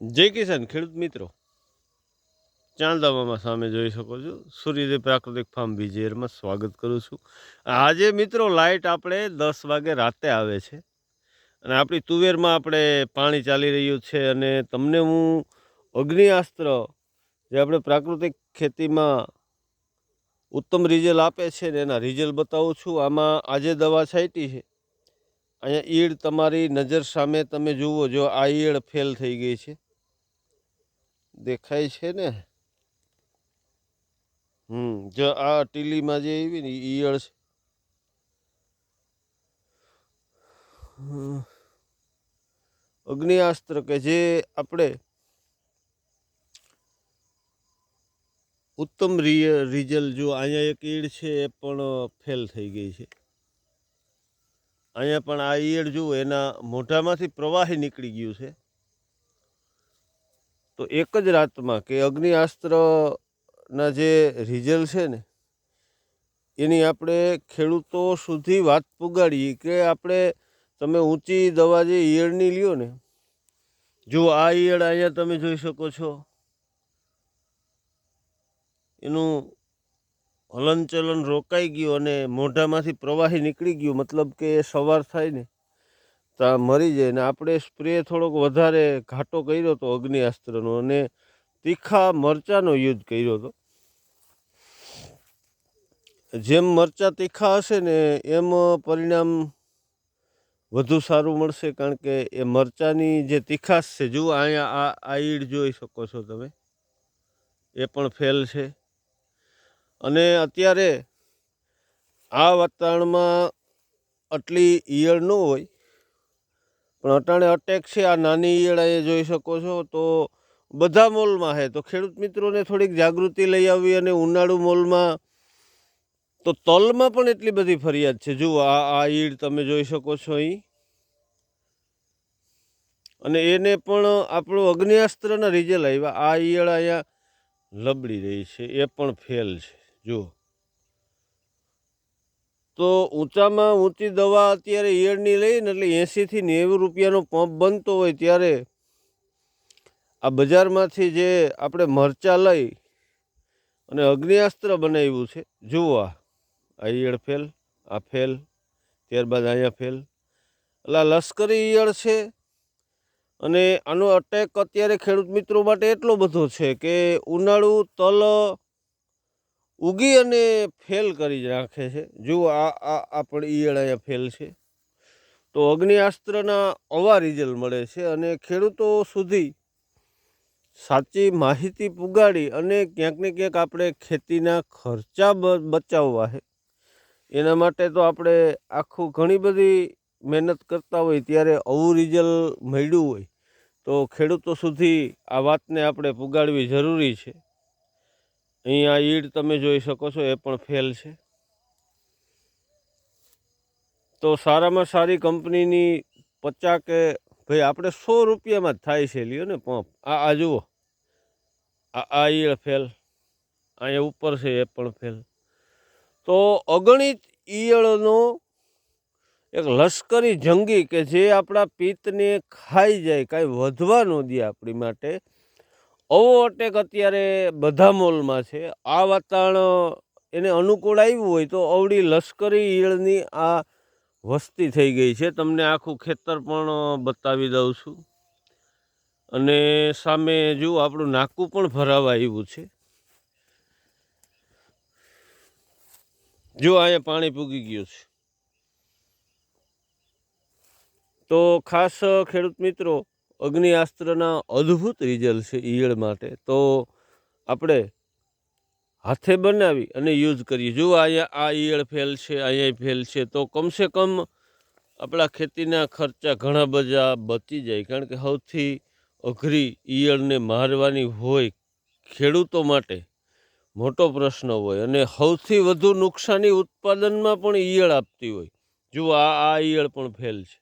જય કિસાન, ખેડૂત મિત્રો. ચાંદાવામાં સામે જોઈ શકો છો, સૂર્યદેવ પ્રાકૃતિક ફાર્મ બીજેરમાં સ્વાગત કરું છું. આજે મિત્રો લાઇટ આપણે દસ વાગે રાતે આવે છે અને આપણી તુવેરમાં આપણે પાણી ચાલી રહ્યું છે અને તમને હું અગ્નિઅસ્ત્ર જે આપણે પ્રાકૃતિક ખેતીમાં ઉત્તમ રિઝલ્ટ આપે છે ને એના રિઝલ્ટ બતાવું છું. આમાં આજે દવા છાંટી છે. અહીંયા ઈડ તમારી નજર સામે તમે જુઓ જો આ ઈડ ફેલ થઈ ગઈ છે. દેખાય છે ને? હમ, જો આ ટીલીમાં જે આવી ને ઈયળ છે. અગ્નિયાસ્ત્ર કે જે આપણે ઉત્તમ રિઝલ્ટ, જો અહીંયા એક ઈડ છે એ પણ ફેલ થઈ ગઈ છે. અહીંયા પણ આ ઈયળ જુઓ, એના મોઢામાંથી પ્રવાહી નીકળી ગયું છે. તો એક જ રાતમાં કે અગ્નિઅસ્ત્રના જે રિઝલ્ટ છે ને, એની આપણે ખેડૂતો સુધી વાત પુગાડીએ કે આપણે, તમે ઊંચી દવા જે ઈયળની લ્યો ને, જો આ ઈયળ અહીંયા તમે જોઈ શકો છો. એનું હલનચલન રોકાઈ ગયું અને મોઢામાંથી પ્રવાહી નીકળી ગયું, મતલબ કે સવાર થાય ને તો મરી જાય ને આપણે સ્પ્રે થોડોક વધારે ઘાટો કર્યો હતો અગ્નિઅસ્ત્રનો અને તીખા મરચાંનો યુદ્ધ કર્યો હતો જેમ મરચાં તીખા હશે ને એમ પરિણામ વધુ સારું મળશે કારણ કે એ મરચાંની જે તીખાશ છે, જુઓ અહીંયા આ આ ઈડ જોઈ શકો છો તમે. એ પણ ફેલ છે. અને અત્યારે આ વાતાવરણમાં આટલી ઈયળ ન હોય પણ અટાણે અટેક છે, આ નાની ઈયળા એ જોઈ શકો છો, તો બધા મોલમાં છે તો ખેડૂત મિત્રોને થોડીક જાગૃતિ લઈ આવી અને ઉનાળુ મોલમાં તો તલમાં પણ એટલી બધી ફરિયાદ છે. જુઓ, આ આ ઈડ તમે જોઈ શકો છો અહીં. અને એને પણ આપણું અગ્નિઅસ્ત્રના રિઝલ્ટ આવ્યા. આ ઈયળ અહીંયા લબડી રહી છે, એ પણ ફેલ છે. જુઓ. તો ઊંચામાં ઊંચી દવા અત્યારે ઈયળની લઈને એટલે એંશીથી નેવું રૂપિયાનો પંપ બનતો હોય ત્યારે આ બજારમાંથી જે આપણે મરચાં લઈ અને અગ્નિઅસ્ત્ર બનાવ્યું છે, જુઓ આ. ઈયળ ફેલ, આ ફેલ, ત્યારબાદ અહીંયા ફેલ. એટલે લશ્કરી ઈયળ છે અને આનો અટેક અત્યારે ખેડૂત મિત્રો માટે એટલો બધો છે કે ઉનાળુ, તલ ઉગી અને ફેલ કરી રાખે છે. જુઓ આ આ આ પણ ઈયળ અહીંયા ફેલ છે. તો અગ્નિઅસ્ત્રના અવા રિઝલ્ટ મળે છે અને ખેડૂતો સુધી સાચી માહિતી પુગાડી અને ક્યાંક ને ક્યાંક આપણે ખેતીના ખર્ચા બચાવવા છે એના માટે તો આપણે આખું ઘણી બધી મહેનત કરતા હોય ત્યારે આવું રિઝલ્ટ મળ્યું હોય, તો ખેડૂતો સુધી આ વાતને આપણે પુગાડવી જરૂરી છે. અહીંયા ઈડ તમે જોઈ શકો છો, એ પણ ફેલ છે. તો સારામાં સારી કંપનીની પચાસ કે ભાઈ આપણે સો રૂપિયામાં જ થાય છે, લ્યો ને પંપ. આ આ જુઓ. આ આ ઈળ ફેલ. અહીંયા ઉપર છે, એ પણ ફેલ. તો અગણિત ઈયળનો એક લશ્કરી જંગી કે જે આપણા પિત્તને ખાઈ જાય, કાંઈ વધવા ન દે આપણી માટે આવો અટેક અત્યારે બધા મોલમાં છે. આ વાતાવરણ એને અનુકૂળ આવ્યું હોય તો અવળી લશ્કરી ઈયળની આ વસ્તી થઈ ગઈ છે. તમને આખું ખેતર પણ બતાવી દઉં છું. અને સામે જુઓ, આપણું નાકું પણ ભરાવા આવ્યું છે. જો અહીંયા પાણી પૂગી ગયું છે. તો ખાસ ખેડૂત મિત્રો અગ્નિઅસ્ત્રના અદ્ભુત રિઝલ્ટ છે ઈયળ માટે. તો આપણે હાથે બનાવી અને યુઝ કરીએ. જો અહીંયા આ ઈયળ ફેલ છે, અહીંયા ફેલ છે. તો કમસે કમ આપણા ખેતીના ખર્ચા ઘણા બધા બચી જાય. કારણ કે સૌથી અઘરી ઈયળને મારવાની હોય ખેડૂતો માટે મોટો પ્રશ્ન હોય અને સૌથી વધુ નુકસાની ઉત્પાદનમાં પણ ઈયળ આપતી હોય. જુઓ આ આ ઈયળ પણ ફેલ છે.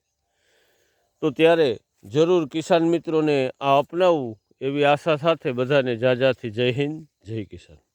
તો ત્યારે જરૂર કિસાન મિત્રોને આ અપનાવવું એવી આશા સાથે બધાને જાજાથી જય હિન્દ જય કિસાન.